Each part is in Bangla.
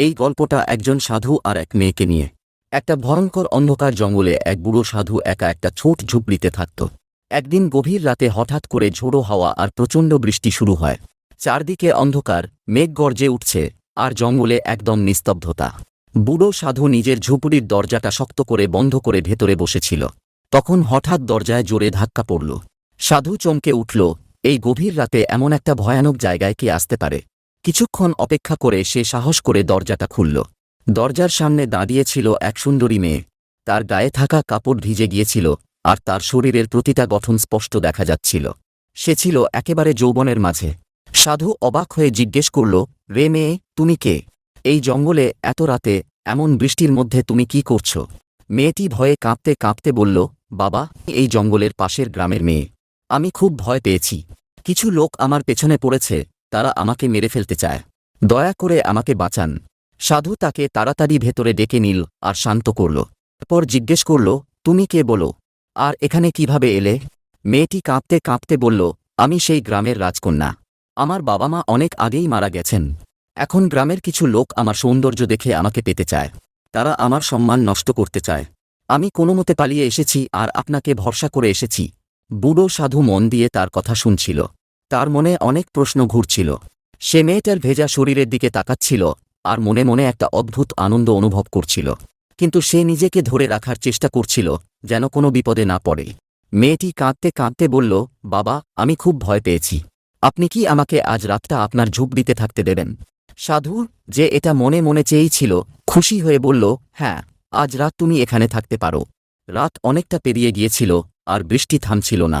এই গল্পটা একজন সাধু আর এক মেয়েকে নিয়ে। একটা ভয়ঙ্কর অন্ধকার জঙ্গলে এক বুড়ো সাধু একা একটা ছোট ঝুপড়িতে থাকত। একদিন গভীর রাতে হঠাৎ করে ঝোড়ো হাওয়া আর প্রচণ্ড বৃষ্টি শুরু হয়। চারদিকে অন্ধকার, মেঘ গর্জে উঠছে, আর জঙ্গলে একদম নিস্তব্ধতা। বুড়ো সাধু নিজের ঝুপড়ির দরজাটা শক্ত করে বন্ধ করে ভেতরে বসেছিল। তখন হঠাৎ দরজায় জোরে ধাক্কা পড়ল। সাধু চমকে উঠল, এই গভীর রাতে এমন একটা ভয়ানক জায়গায় কে আসতে পারে? কিছুক্ষণ অপেক্ষা করে সে সাহস করে দরজাটা খুলল। দরজার সামনে দাঁড়িয়েছিল এক সুন্দরী মেয়ে। তার গায়ে থাকা কাপড় ভিজে গিয়েছিল, আর তার শরীরের প্রতিটা গঠন স্পষ্ট দেখা যাচ্ছিল। সে ছিল একেবারে যৌবনের মাঝে। সাধু অবাক হয়ে জিজ্ঞেস করল, রে মেয়ে, তুমি কে? এই জঙ্গলে এত রাতে এমন বৃষ্টির মধ্যে তুমি কি করছ? মেয়েটি ভয়ে কাঁপতে কাঁপতে বলল, বাবা, এই জঙ্গলের পাশের গ্রামের মেয়ে। আমি খুব ভয় পেয়েছি। কিছু লোক আমার পেছনে পড়েছে। তারা আমাকে মেরে ফেলতে চায়। দয়া করে আমাকে বাঁচান। সাধু তাকে তাড়াতাড়ি ভেতরে ডেকে নিল আর শান্ত করল। পর জিজ্ঞেস করল, তুমি কে বলো? আর এখানে কীভাবে এলে? মেয়েটি কাঁপতে কাঁপতে বলল, আমি সেই গ্রামের রাজকন্যা। আমার বাবা মা অনেক আগেই মারা গেছেন। এখন গ্রামের কিছু লোক আমার সৌন্দর্য দেখে আমাকে পেতে চায়। তারা আমার সম্মান নষ্ট করতে চায়। আমি কোনো মতে পালিয়ে এসেছি আর আপনাকে ভরসা করে এসেছি। বুড়ো সাধু মন দিয়ে তার কথা শুনছিল। তার মনে অনেক প্রশ্ন ঘুরছিল। সে মেয়েটার ভেজা শরীরের দিকে তাকাচ্ছিল আর মনে মনে একটা অদ্ভুত আনন্দ অনুভব করছিল। কিন্তু সে নিজেকে ধরে রাখার চেষ্টা করছিল যেন কোনো বিপদে না পড়ে। মেয়েটি কাঁদতে কাঁদতে বলল, বাবা, আমি খুব ভয় পেয়েছি। আপনি কি আমাকে আজ রাতটা আপনার ঝুপড়িতে থাকতে দেবেন? সাধু, যে এটা মনে মনে চেয়েই ছিল খুশি হয়ে বলল হ্যাঁ আজ রাত তুমি এখানে থাকতে পারো। রাত অনেকটা পেরিয়ে গিয়েছিল আর বৃষ্টি থামছিল না।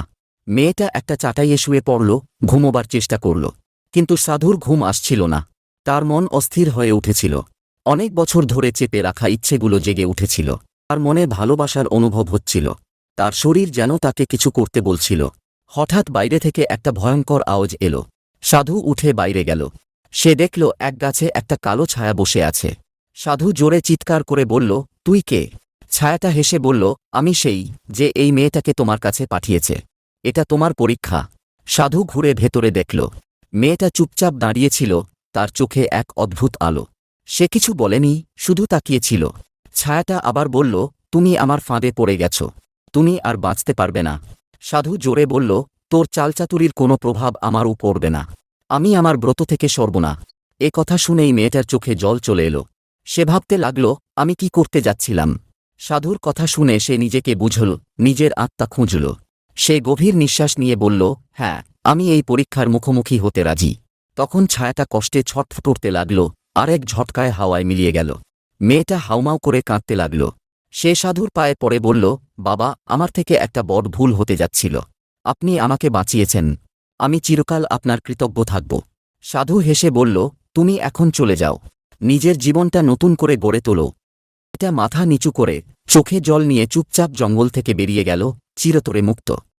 মেয়েটা একটা চাটাইয়ে শুয়ে পড়ল, ঘুমোবার চেষ্টা করল। কিন্তু সাধুর ঘুম আসছিল না। তার মন অস্থির হয়ে উঠেছিল। অনেক বছর ধরে চেপে রাখা ইচ্ছেগুলো জেগে উঠেছিল। তার মনে ভালোবাসার অনুভব হচ্ছিল। তার শরীর যেন তাকে কিছু করতে বলছিল। হঠাৎ বাইরে থেকে একটা ভয়ঙ্কর আওয়াজ এলো। সাধু উঠে বাইরে গেল। সে দেখল এক গাছে একটা কালো ছায়া বসে আছে। সাধু জোরে চিৎকার করে বলল, তুই কে? ছায়াটা হেসে বলল, আমি সেই যে এই মেয়েটাকে তোমার কাছে পাঠিয়েছে। এটা তোমার পরীক্ষা। সাধু ঘুরে ভেতরে দেখল। মেয়েটা চুপচাপ দাঁড়িয়েছিল, তার চোখে এক অদ্ভুত আলো। সে কিছু বলেনি, শুধু তাকিয়েছিল। ছায়াটা আবার বলল, তুমি আমার ফাঁদে পড়ে গেছ। তুমি আর বাঁচতে পারবে না। সাধু জোরে বলল, তোর চালচাতুরির কোনো প্রভাব আমার পড়বে না। আমি আমার ব্রত থেকে সরব না। এ কথা শুনেই মেয়েটার চোখে জল চলে এলো। সে ভাবতে লাগল, আমি কি করতে যাচ্ছিলাম? সাধুর কথা শুনে সে নিজেকে বুঝল, নিজের আত্মা খুঁজল। সে গভীর নিঃশ্বাস নিয়ে বলল হ্যাঁ আমি এই পরীক্ষার মুখোমুখি হতে রাজি। তখন ছায়াটা কষ্টে ছটফট করতে লাগল, আর এক ঝটকায় হাওয়ায় মিলিয়ে গেল। মেয়েটা হাউমাউ করে কাঁদতে লাগল। সে সাধুর পায়ে পড়ে বলল, বাবা, আমার থেকে একটা বড় ভুল হতে যাচ্ছিল। আপনি আমাকে বাঁচিয়েছেন। আমি চিরকাল আপনার কৃতজ্ঞ থাকব। সাধু হেসে বলল, তুমি এখন চলে যাও। নিজের জীবনটা নতুন করে গড়ে তোলো। এটা মাথা নিচু করে চোখে জল নিয়ে চুপচাপ জঙ্গল থেকে বেরিয়ে গেল। চিরতরে মুক্ত।